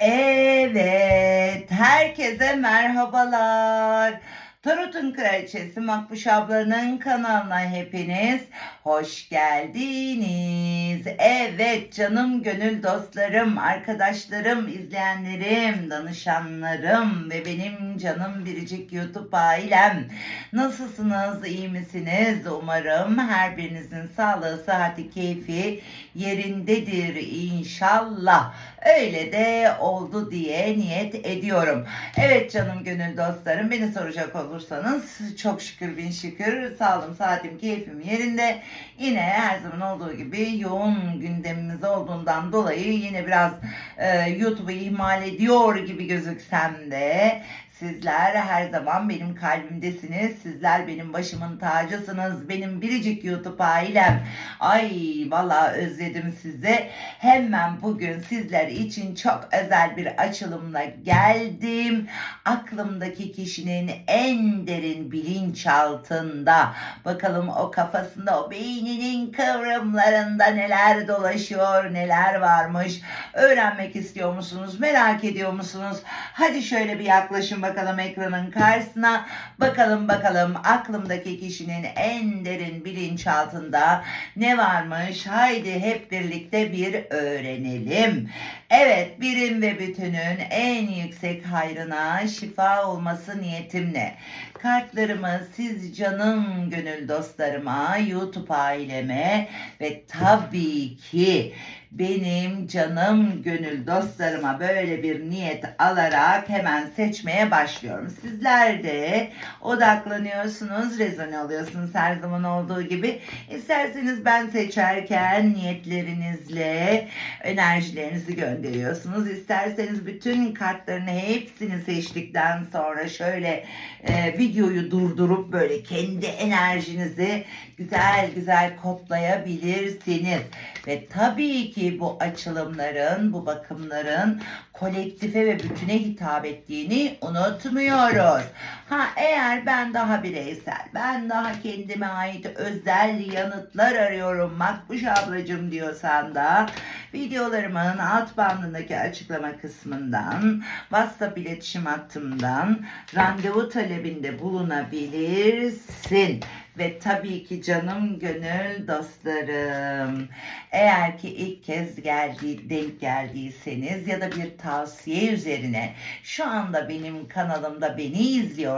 Evet, herkese merhabalar. Tarot'un Kraliçesi Makbuş ablanın kanalına hepiniz hoş geldiniz. Evet canım gönül dostlarım, arkadaşlarım, izleyenlerim, danışanlarım ve benim canım biricik YouTube ailem. Nasılsınız, iyi misiniz? Umarım her birinizin sağlığı, sıhhati, keyfi yerindedir inşallah. Öyle de oldu diye niyet ediyorum. Evet canım gönül dostlarım beni soracak olursanız çok şükür bin şükür sağlığım saatim keyfim yerinde. Yine her zaman olduğu gibi yoğun gündemimiz olduğundan dolayı yine biraz e, YouTube'u ihmal ediyor gibi gözüksem de Sizler her zaman benim kalbimdesiniz. Sizler benim başımın tacısınız. Benim biricik YouTube ailem. Ay valla özledim sizi. Hemen bugün sizler için çok özel bir açılımla geldim. Aklımdaki kişinin en derin bilinçaltında. Bakalım o kafasında, o beyninin kıvrımlarında neler dolaşıyor, neler varmış. Öğrenmek istiyor musunuz? Merak ediyor musunuz? Hadi şöyle bir yaklaşın bakalım ekranın karşısına. Bakalım bakalım aklımdaki kişinin en derin bilinçaltında ne varmış? Haydi hep birlikte bir öğrenelim. Evet birim ve bütünün en yüksek hayrına şifa olması niyetimle. Kartlarımı siz canım gönül dostlarıma, YouTube aileme ve tabii ki benim canım gönül dostlarıma böyle bir niyet alarak hemen seçmeye başlıyorum. Sizler de odaklanıyorsunuz, rezone oluyorsunuz her zaman olduğu gibi. İsterseniz ben seçerken niyetlerinizle enerjilerinizi gönderiyorsunuz. İsterseniz bütün kartların hepsini seçtikten sonra şöyle e, videoyu durdurup böyle kendi enerjinizi güzel güzel kodlayabilirsiniz. Ve tabii ki bu açılımların, bu bakımların kolektife ve bütüne hitap ettiğini unutmuyoruz. Ha eğer ben daha bireysel, ben daha kendime ait özel yanıtlar arıyorum Makbuş ablacım diyorsan da videolarımın alt bandındaki açıklama kısmından WhatsApp iletişim hattımdan randevu talebinde bulunabilirsin. Ve tabii ki canım gönül dostlarım. Eğer ki ilk kez geldi, denk geldiyseniz ya da bir tavsiye üzerine şu anda benim kanalımda beni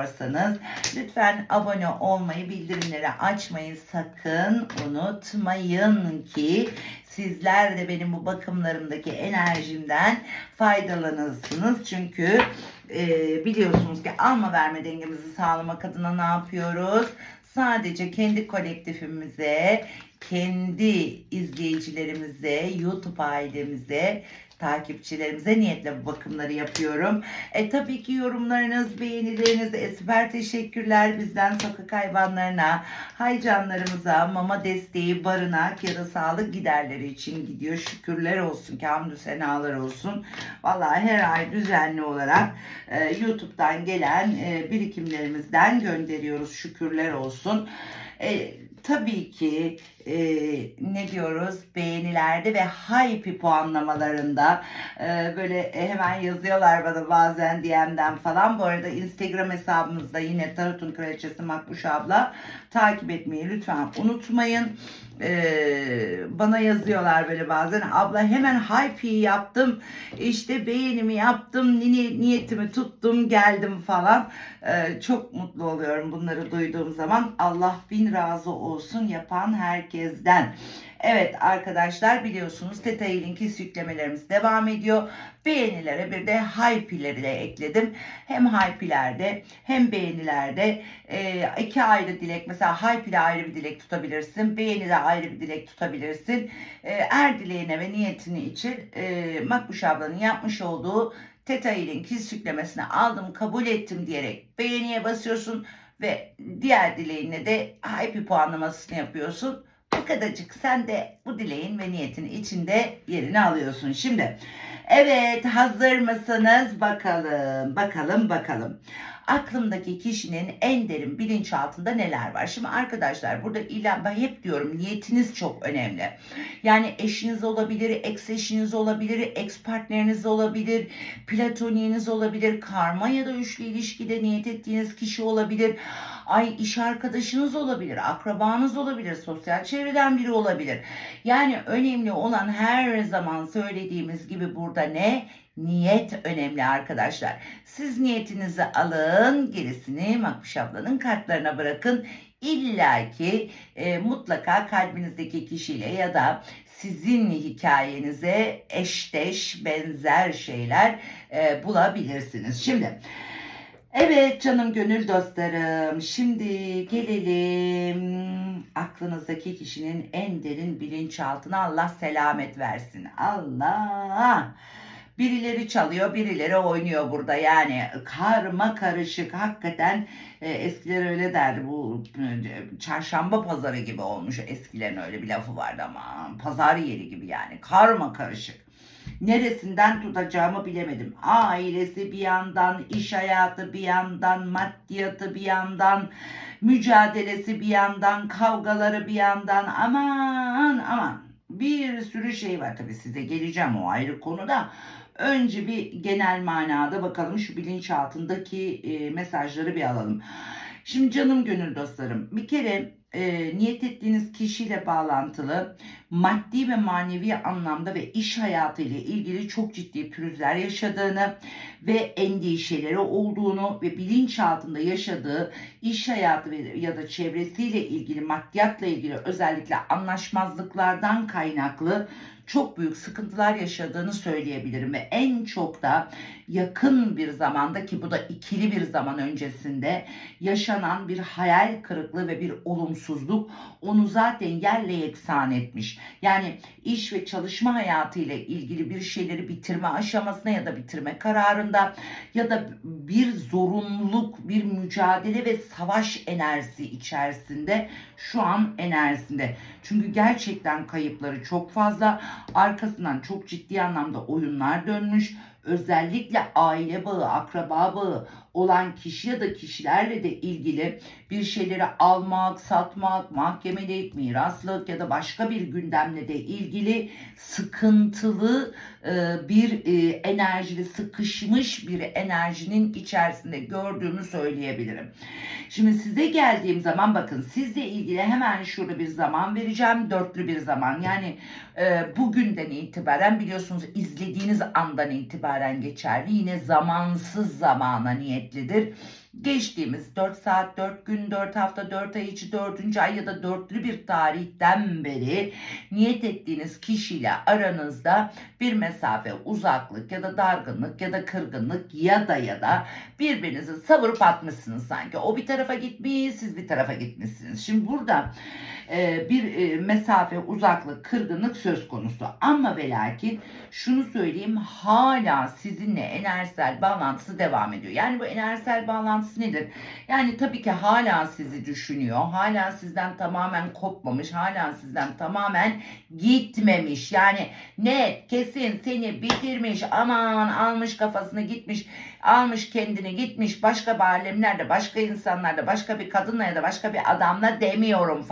izliyorsanız lütfen abone olmayı, bildirimleri açmayı sakın unutmayın ki sizler de benim bu bakımlarımdaki enerjimden faydalanırsınız. Çünkü e, biliyorsunuz ki alma verme dengemizi sağlamak adına ne yapıyoruz? Sadece kendi kolektifimize, kendi izleyicilerimize, YouTube ailemize, takipçilerimize niyetle bu bakımları yapıyorum. E tabii ki yorumlarınız, beğenileriniz, e, süper teşekkürler bizden sokak hayvanlarına, haycanlarımıza, mama desteği, barınak ya da sağlık giderleri için gidiyor. Şükürler olsun ki hamdü senalar olsun. Vallahi her ay düzenli olarak e, YouTube'dan gelen e, birikimlerimizden gönderiyoruz. Şükürler olsun. E, tabii ki e, ne diyoruz beğenilerde ve hype puanlamalarında e, böyle hemen yazıyorlar bana bazen DM'den falan. Bu arada Instagram hesabımızda yine Tarot'un Kraliçesi Makbuş abla. Takip etmeyi lütfen unutmayın. E, bana yazıyorlar böyle bazen. Abla hemen hype'yi yaptım. İşte beğenimi yaptım. Ni- niyetimi tuttum. Geldim falan E, çok mutlu oluyorum bunları duyduğum zaman Allah bin razı olsun yapan herkesten. Evet arkadaşlar biliyorsunuz Teta Healing'in yüklemelerimiz devam ediyor. Beğenilere bir de hype'leri de ekledim. Hem hype'lerde hem beğenilerde e, iki ayrı dilek mesela hype ile ayrı bir dilek tutabilirsin. Beğeni de ayrı bir dilek tutabilirsin. E, er dileğine ve niyetini için e, Makbuş ablanın yapmış olduğu Teta Healing his yüklemesini aldım kabul ettim diyerek beğeniye basıyorsun ve diğer dileğine de hype puanlamasını yapıyorsun. Bu kadarcık sen de bu dileğin ve niyetin içinde yerini alıyorsun. Şimdi evet hazır mısınız? Bakalım bakalım bakalım. Aklımdaki kişinin en derin bilinçaltında neler var? Şimdi arkadaşlar burada illa ben hep diyorum niyetiniz çok önemli. Yani eşiniz olabilir, ex eşiniz olabilir, ex partneriniz olabilir, platoniğiniz olabilir, karma ya da üçlü ilişkide niyet ettiğiniz kişi olabilir. Ay iş arkadaşınız olabilir, akrabanız olabilir, sosyal çevreden biri olabilir. Yani önemli olan her zaman söylediğimiz gibi burada ne? Niyet önemli arkadaşlar. Siz niyetinizi alın, gerisini Makbuş ablanın kartlarına bırakın. İlla ki e, mutlaka kalbinizdeki kişiyle ya da sizin hikayenize eşdeş, benzer şeyler e, bulabilirsiniz. Şimdi Evet canım gönül dostlarım. Şimdi gelelim aklınızdaki kişinin en derin bilinçaltına Allah selamet versin. Allah. Birileri çalıyor, birileri oynuyor burada. Yani karma karışık hakikaten e, eskiler öyle derdi. Bu e, çarşamba pazarı gibi olmuş. Eskilerin öyle bir lafı vardı ama pazar yeri gibi yani. Karma karışık neresinden tutacağımı bilemedim. Ailesi bir yandan, iş hayatı bir yandan, maddiyatı bir yandan, mücadelesi bir yandan, kavgaları bir yandan. Aman aman bir sürü şey var tabii size geleceğim o ayrı konuda. Önce bir genel manada bakalım şu bilinçaltındaki e, mesajları bir alalım. Şimdi canım gönül dostlarım bir kere e, niyet ettiğiniz kişiyle bağlantılı maddi ve manevi anlamda ve iş hayatı ile ilgili çok ciddi pürüzler yaşadığını ve endişeleri olduğunu ve bilinçaltında yaşadığı iş hayatı ya da çevresiyle ilgili maddiyatla ilgili özellikle anlaşmazlıklardan kaynaklı çok büyük sıkıntılar yaşadığını söyleyebilirim ve en çok da yakın bir zamanda ki bu da ikili bir zaman öncesinde yaşanan bir hayal kırıklığı ve bir olumsuzluk onu zaten yerle yeksan etmiş. Yani iş ve çalışma hayatı ile ilgili bir şeyleri bitirme aşamasına ya da bitirme kararında ya da bir zorunluluk, bir mücadele ve savaş enerjisi içerisinde şu an enerjisinde. Çünkü gerçekten kayıpları çok fazla. Arkasından çok ciddi anlamda oyunlar dönmüş. Özellikle aile bağı, akraba bağı olan kişi ya da kişilerle de ilgili bir şeyleri almak, satmak, mahkemelik, miraslık ya da başka bir gündemle de ilgili sıkıntılı e, bir e, enerjili, sıkışmış bir enerjinin içerisinde gördüğümü söyleyebilirim. Şimdi size geldiğim zaman bakın sizle ilgili hemen şurada bir zaman vereceğim. Dörtlü bir zaman. Yani e, bugünden itibaren biliyorsunuz izlediğiniz andan itibaren geçerli. Yine zamansız zamana niyetlidir. Geçtiğimiz 4 saat, 4 gün, 4 hafta, 4 ay içi, 4. ay ya da dörtlü bir tarihten beri niyet ettiğiniz kişiyle aranızda bir mesafe, uzaklık ya da dargınlık ya da kırgınlık ya da ya da birbirinizi savurup atmışsınız sanki. O bir tarafa gitmiş, siz bir tarafa gitmişsiniz. Şimdi burada e, bir e, mesafe, uzaklık, kırgınlık söz konusu. Ama ve şunu söyleyeyim hala sizinle enerjisel bağlantısı devam ediyor. Yani bu enerjisel bağlantısı nedir? Yani tabii ki hala sizi düşünüyor. Hala sizden tamamen kopmamış. Hala sizden tamamen gitmemiş. Yani net, kesin seni bitirmiş. Aman almış kafasını gitmiş. Almış kendini gitmiş. Başka alemlerde, başka insanlarda, başka bir kadınla ya da başka bir adamla demiyorum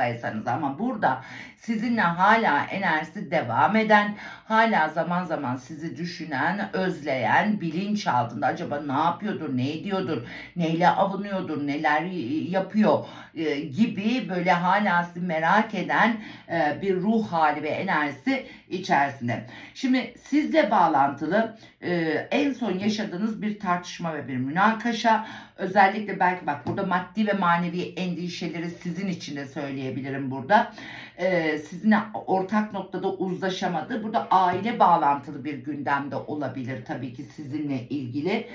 farkındaysanız. Ama burada sizinle hala enerjisi devam eden, hala zaman zaman sizi düşünen, özleyen, bilinç altında acaba ne yapıyordur, ne ediyordur, neyle avunuyordur, neler yapıyor e, gibi böyle hala sizi merak eden e, bir ruh hali ve enerjisi içerisinde. Şimdi sizle bağlantılı e, en son yaşadığınız bir tartışma ve bir münakaşa özellikle belki bak burada maddi ve manevi endişeleri sizin için de söyleyebilirim burada. Ee, sizinle ortak noktada uzlaşamadı. Burada aile bağlantılı bir gündemde olabilir tabii ki sizinle ilgili.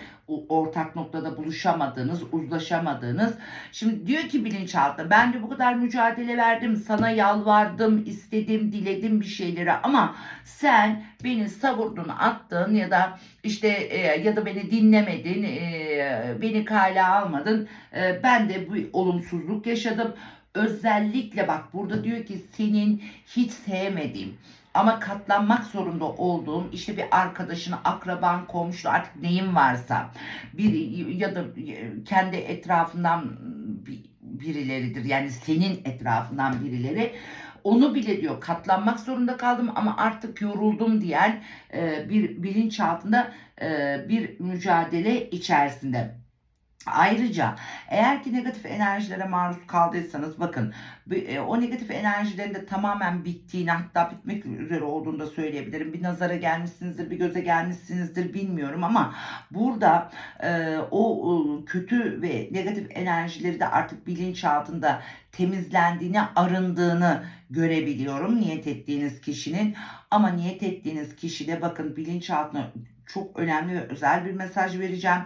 Ortak noktada buluşamadığınız, uzlaşamadığınız. Şimdi diyor ki bilinçaltı ben de bu kadar mücadele verdim, sana yalvardım, istedim, diledim bir şeyleri ama sen beni savurdun, attın ya da işte e, ya da beni dinlemedin, e, beni kale almadın. E, ben de bu olumsuzluk yaşadım. Özellikle bak burada diyor ki senin hiç sevmediğim, ama katlanmak zorunda olduğun işte bir arkadaşını, akraban, komşu artık neyin varsa bir ya da kendi etrafından bir- birileridir. Yani senin etrafından birileri onu bile diyor katlanmak zorunda kaldım ama artık yoruldum diyen e, bir bilinç altında e, bir mücadele içerisinde. Ayrıca eğer ki negatif enerjilere maruz kaldıysanız bakın e, o negatif enerjilerin de tamamen bittiğini hatta bitmek üzere olduğunu da söyleyebilirim. Bir nazara gelmişsinizdir, bir göze gelmişsinizdir bilmiyorum ama burada e, o kötü ve negatif enerjileri de artık bilinçaltında temizlendiğini, arındığını görebiliyorum niyet ettiğiniz kişinin. Ama niyet ettiğiniz kişi de bakın bilinçaltına çok önemli ve özel bir mesaj vereceğim.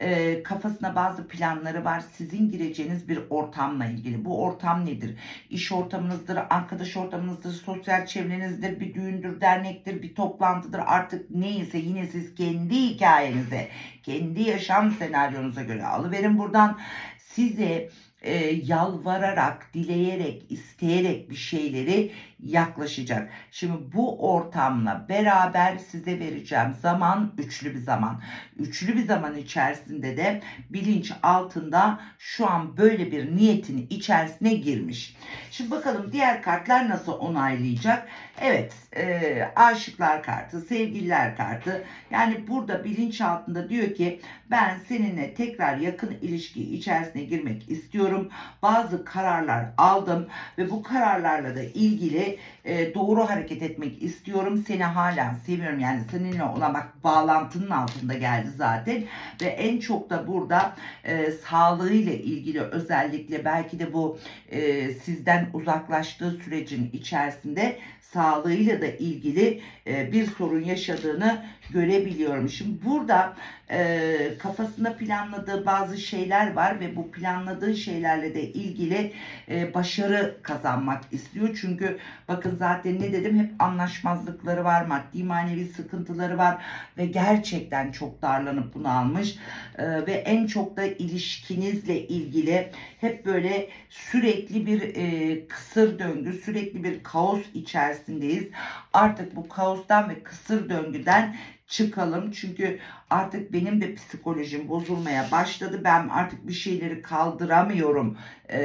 Ee, kafasına bazı planları var. Sizin gireceğiniz bir ortamla ilgili. Bu ortam nedir? İş ortamınızdır, arkadaş ortamınızdır, sosyal çevrenizdir, bir düğündür, dernektir, bir toplantıdır. Artık neyse yine siz kendi hikayenize, kendi yaşam senaryonuza göre alıverin buradan. Size e, yalvararak, dileyerek, isteyerek bir şeyleri yaklaşacak. Şimdi bu ortamla beraber size vereceğim zaman üçlü bir zaman. Üçlü bir zaman içerisinde de bilinç altında şu an böyle bir niyetin içerisine girmiş. Şimdi bakalım diğer kartlar nasıl onaylayacak? Evet, e, aşıklar kartı, sevgililer kartı. Yani burada bilinç altında diyor ki ben seninle tekrar yakın ilişki içerisine girmek istiyorum. Bazı kararlar aldım ve bu kararlarla da ilgili e, doğru hareket etmek istiyorum. Seni hala seviyorum. Yani seninle olan bağlantının altında geldi zaten. Ve en çok da burada e, sağlığıyla ilgili özellikle belki de bu e, sizden uzaklaştığı sürecin içerisinde sağlığıyla da ilgili bir sorun yaşadığını görebiliyorum. Şimdi burada e, kafasında planladığı bazı şeyler var ve bu planladığı şeylerle de ilgili e, başarı kazanmak istiyor. Çünkü bakın zaten ne dedim hep anlaşmazlıkları var, maddi manevi sıkıntıları var ve gerçekten çok darlanıp bunu almış ve en çok da ilişkinizle ilgili hep böyle sürekli bir e, kısır döngü, sürekli bir kaos içerisindeyiz. Artık bu kaostan ve kısır döngüden çıkalım. Çünkü artık benim de psikolojim bozulmaya başladı. Ben artık bir şeyleri kaldıramıyorum e,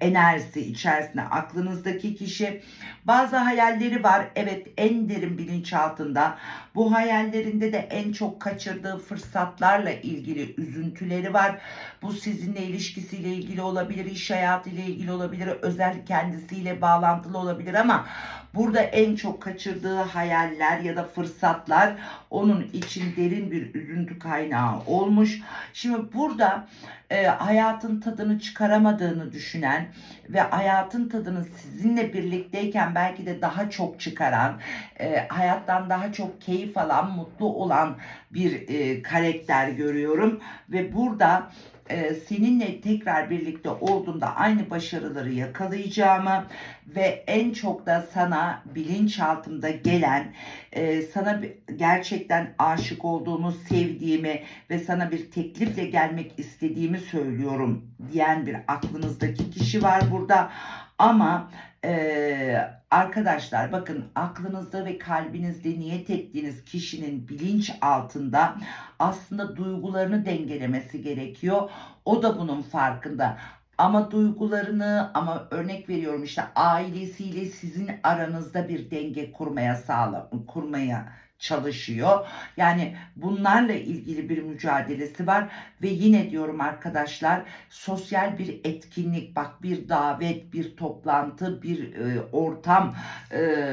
enerjisi içerisinde aklınızdaki kişi. Bazı hayalleri var. Evet en derin bilinçaltında. Bu hayallerinde de en çok kaçırdığı fırsatlarla ilgili üzüntüleri var. Bu sizinle ilişkisiyle ilgili olabilir, iş hayatıyla ilgili olabilir, özel kendisiyle bağlantılı olabilir ama burada en çok kaçırdığı hayaller ya da fırsatlar onun için derin bir üzüntü kaynağı olmuş. Şimdi burada e, hayatın tadını çıkaramadığını düşünen ve hayatın tadını sizinle birlikteyken belki de daha çok çıkaran, e, hayattan daha çok keyif alan, mutlu olan bir e, karakter görüyorum ve burada e, seninle tekrar birlikte olduğumda aynı başarıları yakalayacağımı ve en çok da sana bilinçaltımda gelen e, sana gerçekten aşık olduğumu, sevdiğimi ve sana bir teklifle gelmek istediğimi söylüyorum diyen bir aklınızdaki kişi var burada. Ama e, arkadaşlar bakın aklınızda ve kalbinizde niyet ettiğiniz kişinin bilinç altında aslında duygularını dengelemesi gerekiyor. O da bunun farkında. Ama duygularını ama örnek veriyorum işte ailesiyle sizin aranızda bir denge kurmaya sağla kurmaya çalışıyor. Yani bunlarla ilgili bir mücadelesi var ve yine diyorum arkadaşlar sosyal bir etkinlik bak bir davet bir toplantı bir e, ortam e,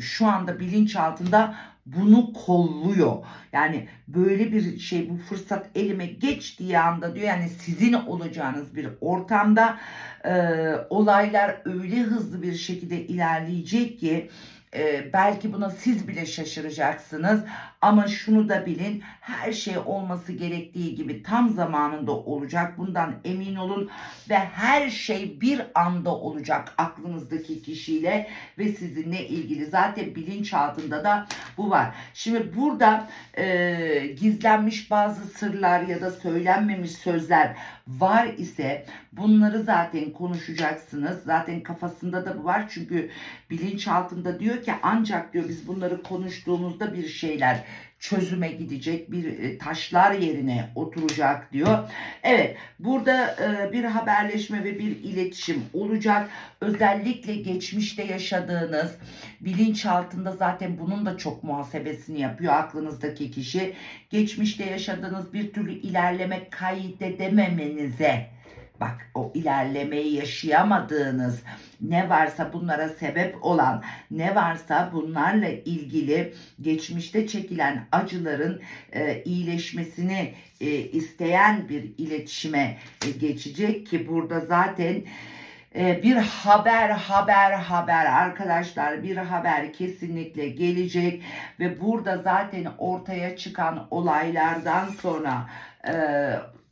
şu anda bilinç altında bunu kolluyor. Yani böyle bir şey bu fırsat elime geçtiği anda diyor yani sizin olacağınız bir ortamda e, olaylar öyle hızlı bir şekilde ilerleyecek ki e, belki buna siz bile şaşıracaksınız ama şunu da bilin her şey olması gerektiği gibi tam zamanında olacak bundan emin olun ve her şey bir anda olacak aklınızdaki kişiyle ve sizinle ilgili zaten bilinçaltında da bu var. Şimdi burada e, gizlenmiş bazı sırlar ya da söylenmemiş sözler var ise Bunları zaten konuşacaksınız. Zaten kafasında da bu var. Çünkü bilinç altında diyor ki ancak diyor biz bunları konuştuğumuzda bir şeyler çözüme gidecek, bir e, taşlar yerine oturacak diyor. Evet, burada e, bir haberleşme ve bir iletişim olacak. Özellikle geçmişte yaşadığınız bilinç altında zaten bunun da çok muhasebesini yapıyor aklınızdaki kişi. Geçmişte yaşadığınız bir türlü ilerleme kaydedememenize bak o ilerlemeyi yaşayamadığınız ne varsa bunlara sebep olan ne varsa bunlarla ilgili geçmişte çekilen acıların e, iyileşmesini e, isteyen bir iletişime e, geçecek ki burada zaten e, bir haber haber haber arkadaşlar bir haber kesinlikle gelecek ve burada zaten ortaya çıkan olaylardan sonra e,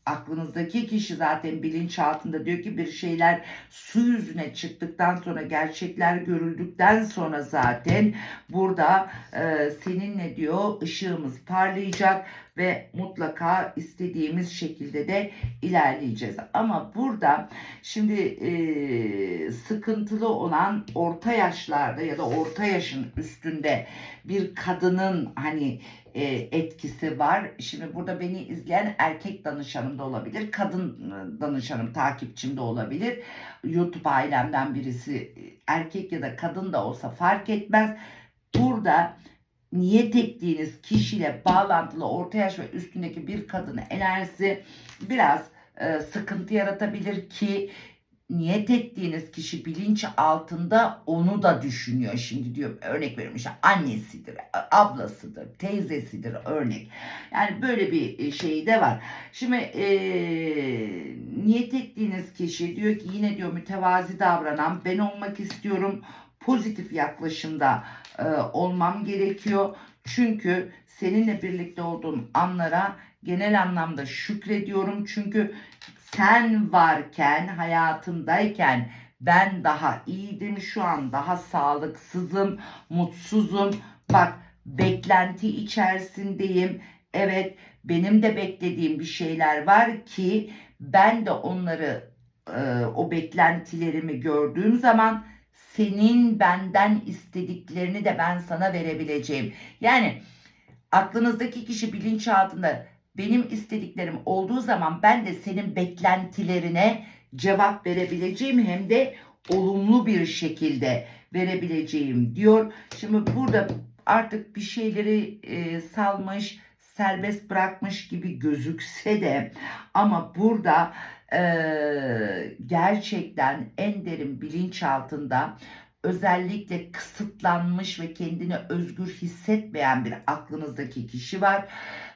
aklınızdaki kişi zaten bilinçaltında diyor ki bir şeyler su yüzüne çıktıktan sonra gerçekler görüldükten sonra zaten burada e, seninle diyor ışığımız parlayacak ve mutlaka istediğimiz şekilde de ilerleyeceğiz. Ama burada şimdi e, sıkıntılı olan orta yaşlarda ya da orta yaşın üstünde bir kadının hani e, etkisi var. Şimdi burada beni izleyen erkek danışanım da olabilir, kadın e, danışanım, takipçim de olabilir. YouTube ailemden birisi e, erkek ya da kadın da olsa fark etmez. Burada niyet ettiğiniz kişiyle bağlantılı orta yaş ve üstündeki bir kadın enerjisi biraz e, sıkıntı yaratabilir ki niyet ettiğiniz kişi bilinç altında onu da düşünüyor. Şimdi diyor örnek veriyorum işte annesidir, ablasıdır, teyzesidir örnek. Yani böyle bir şey de var. Şimdi e, niyet ettiğiniz kişi diyor ki yine diyor mütevazi davranan ben olmak istiyorum. Pozitif yaklaşımda e, olmam gerekiyor. Çünkü seninle birlikte olduğum anlara genel anlamda şükrediyorum. Çünkü sen varken, hayatımdayken ben daha iyiydim. Şu an daha sağlıksızım, mutsuzum. Bak beklenti içerisindeyim. Evet benim de beklediğim bir şeyler var ki ben de onları e, o beklentilerimi gördüğüm zaman senin benden istediklerini de ben sana verebileceğim. Yani aklınızdaki kişi bilinçaltında benim istediklerim olduğu zaman ben de senin beklentilerine cevap verebileceğim hem de olumlu bir şekilde verebileceğim diyor. Şimdi burada artık bir şeyleri e, salmış, serbest bırakmış gibi gözükse de ama burada e, gerçekten en derin bilinç altında özellikle kısıtlanmış ve kendini özgür hissetmeyen bir aklınızdaki kişi var.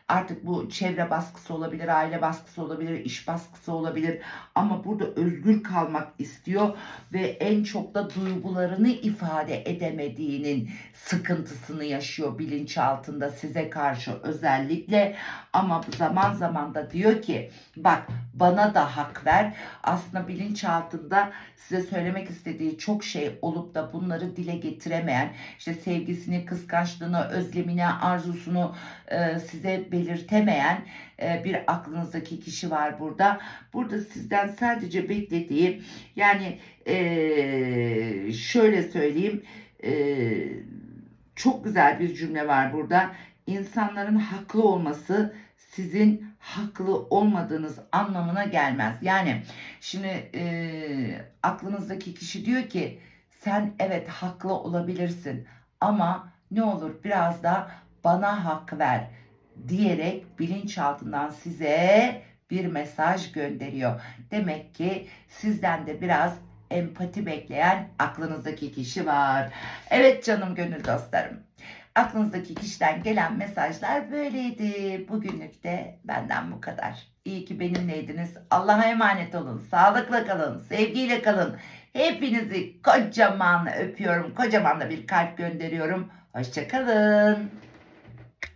Artık bu çevre baskısı olabilir, aile baskısı olabilir, iş baskısı olabilir. Ama burada özgür kalmak istiyor ve en çok da duygularını ifade edemediğinin sıkıntısını yaşıyor bilinçaltında size karşı özellikle. Ama zaman zaman da diyor ki bak bana da hak ver. Aslında bilinçaltında size söylemek istediği çok şey olup da bunları dile getiremeyen, işte sevgisini, kıskançlığını, özlemini, arzusunu e, size belirtemeyen e, bir aklınızdaki kişi var burada. Burada sizden sadece beklediği yani e, şöyle söyleyeyim e, çok güzel bir cümle var burada. İnsanların haklı olması sizin haklı olmadığınız anlamına gelmez. Yani şimdi e, aklınızdaki kişi diyor ki sen evet haklı olabilirsin ama ne olur biraz da bana hak ver diyerek bilinçaltından size bir mesaj gönderiyor. Demek ki sizden de biraz empati bekleyen aklınızdaki kişi var. Evet canım gönül dostlarım. Aklınızdaki kişiden gelen mesajlar böyleydi. Bugünlük de benden bu kadar. İyi ki benimleydiniz. Allah'a emanet olun. Sağlıkla kalın. Sevgiyle kalın. Hepinizi kocaman öpüyorum. Kocaman da bir kalp gönderiyorum. Hoşçakalın.